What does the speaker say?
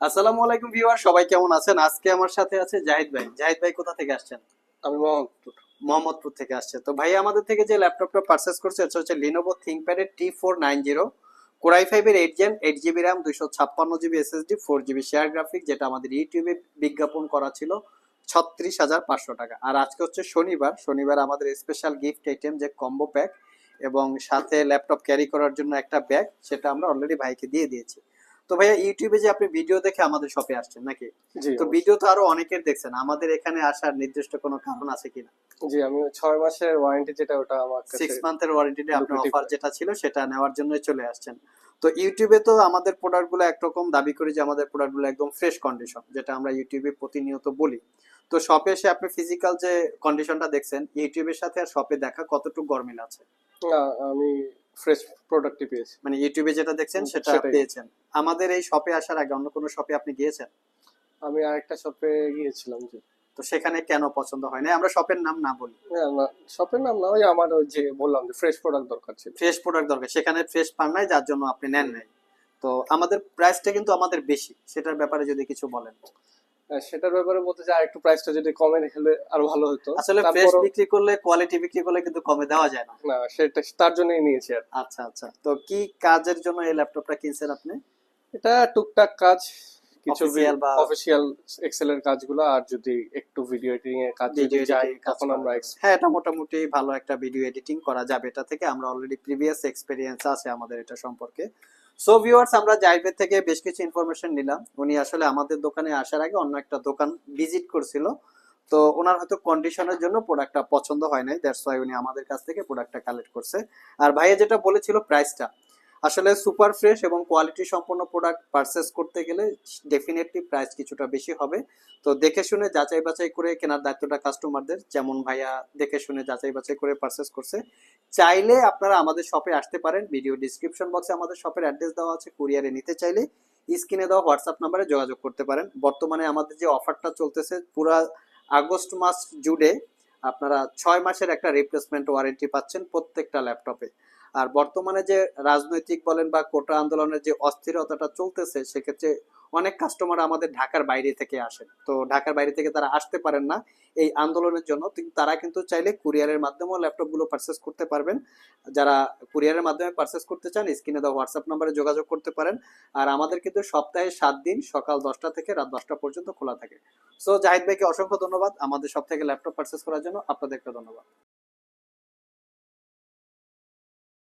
আসসালামু আলাইকুম ভিউয়ার সবাই কেমন আছেন? আজকে আমার সাথে আছে জাহিদ ভাই। জাহিদ ভাই কোথা থেকে আসছেন? আমি মোহাম্মদপুর। মোহাম্মদপুর থেকে আসছে। তো ভাই আমাদের থেকে যে ল্যাপটপটা পারচেস করছে এটা হচ্ছে Lenovo থিঙ্কপ্যাডের T four nine zero core i ফাইভের eight gen eight GB RAM দুইশো ছাপ্পান্ন GB SSD four GB share graphic যেটা আমাদের ইউটিউবে বিজ্ঞাপন করা ছিল ছত্রিশ হাজার পাঁচশো টাকা। আর আজকে হচ্ছে শনিবার। শনিবার আমাদের স্পেশাল গিফট আইটেম যে কম্বো প্যাক এবং সাথে ল্যাপটপ ক্যারি করার জন্য একটা ব্যাগ সেটা আমরা অলরেডি ভাইকে দিয়ে দিয়েছি। তো ভাইয়া ইউটিউবে যে আপনি ভিডিও দেখে আমাদের শপে আসছেন নাকি? তো ভিডিও তো আরও অনেকের দেখছেন। আমাদের এখানে আসার নির্দিষ্ট কোনো কারণ আছে কিনা? জি আমি ছয় মাসের ওয়ারেন্টি যেটা ওটা আমার সিক্স মান্থের ওয়ারেন্টি আপনার অফার যেটা ছিল সেটা নেওয়ার জন্যই চলে আসছেন। তো ইউটিউবে তো আমাদের প্রোডাক্টগুলো একরকম দাবি করি যে আমাদের প্রোডাক্টগুলো একদম ফ্রেশ কন্ডিশন যেটা আমরা ইউটিউবে প্রতিনিয়ত বলি। তো শপে এসে আপনি ফিজিক্যাল যে কন্ডিশনটা দেখছেন ইউটিউবের সাথে আর শপে দেখা কতটুকু গরমিল আছে? আমি ফ্রেশ প্রোডাক্টই পেয়েছি। মানে ইউটিউবে যেটা দেখছেন সেটা পেয়েছেন। আমাদের এই শপে আসার আগে অন্য কোনো শপে আপনি গিয়েছেন? আমি আরেকটা শপে গিয়েছিলাম যে। তো সেখানে কেন পছন্দ হয় না আমরা শপের নাম না বলি। শপের নাম না ওই আমার ওই যে বললাম যে ফ্রেশ প্রোডাক্ট দরকার ছিল। ফ্রেশ প্রোডাক্ট দরকার। সেখানে ফ্রেশ পান নাই যার জন্য আপনি নেন নাই। তো আমাদের প্রাইসটা কিন্তু আমাদের বেশি। সেটার ব্যাপারে যদি কিছু বলেন। সেটার ব্যাপারে বলতে চাই আরেকটু প্রাইসটা যদি কমে হলে আরও ভালো হতো। আসলে ফ্রেশ বিক্রি করলে কোয়ালিটি বিক্রি করলে কিন্তু কমে দেওয়া যায় না। না সেটা তার জন্যই নিয়েছি আর আচ্ছা আচ্ছা। তো কি কাজের জন্য এই ল্যাপটপটা কিনছেন আপনি? এটা টুকটাক কাজ কিছু অফিসিয়াল এক্সেল এর কাজগুলো আর যদি একটু ভিডিও এডিটিং এর কাজ যদি যাই তখন আমরা হ্যাঁ এটা মোটামুটি ভালো একটা ভিডিও এডিটিং করা যাবে। এটা থেকে আমরা অলরেডি প্রিভিয়াস এক্সপেরিয়েন্স আছে আমাদের এটা সম্পর্কে। সো ভিউয়ার্স আমরা জাইভের থেকে বেশ কিছু ইনফরমেশন নিলাম। উনি আসলে আমাদের দোকানে আসার আগে অন্য একটা দোকান ভিজিট করছিল। তো ওনার হয়তো কন্ডিশনের জন্য প্রোডাক্টটা পছন্দ হয় নাই দ্যাটস ওয়াই উনি আমাদের কাছ থেকে প্রোডাক্টটা কালেক্ট করছে। আর ভাইয়া যেটা বলেছিল প্রাইসটা আসলে সুপার ফ্রেশ এবং কোয়ালিটি সম্পন্ন প্রোডাক্ট পারচেস করতে গেলে ডেফিনেটলি প্রাইস কিছুটা বেশি হবে। তো দেখে শুনে যাচাই বাছাই করে কেনার দায়িত্বটা কাস্টমারদের যেমন ভাইয়া দেখে শুনে যাচাই বাছাই করে পারচেস করছে। চাইলে আপনারা আমাদের শপে আসতে পারেন ভিডিও ডিসক্রিপশন বক্সে আমাদের শপের অ্যাড্রেস দেওয়া আছে কুরিয়ারে নিতে চাইলে স্ক্রিনে দেওয়া হোয়াটসঅ্যাপ নাম্বারে যোগাযোগ করতে পারেন। বর্তমানে আমাদের যে অফারটা চলতেছে, পুরা আগস্ট মাস জুড়ে আপনারা ছয় মাসের একটা রিপ্লেসমেন্ট ওয়ারেন্টি পাচ্ছেন প্রত্যেকটা ল্যাপটপে আর বর্তমানে যে রাজনৈতিক বলেন বা কোটা আন্দোলনের যে অস্থিরতাটা চলতেছে, সেক্ষেত্রে অনেক কাস্টমার আমাদের ঢাকার বাইরে থেকে আসেন। তো ঢাকার বাইরে থেকে তারা আসতে পারেন না এই আন্দোলনের জন্য। তারা কিন্তু চাইলে কুরিয়ারের মাধ্যমেও ল্যাপটপগুলো পারচেস করতে পারবেন। যারা কুরিয়ারের মাধ্যমে পারচেস করতে চান স্ক্রিনে দেওয়া হোয়াটসঅ্যাপ নাম্বারে যোগাযোগ করতে পারেন। আর আমাদের কিন্তু সপ্তাহে সাত দিন, সকাল দশটা থেকে রাত দশটা পর্যন্ত খোলা থাকে। সো জাহিদ ভাইকে অসংখ্য ধন্যবাদ। আমাদের সব থেকে ল্যাপটপ পারচেস করার জন্য আপনাদেরকে ধন্যবাদ।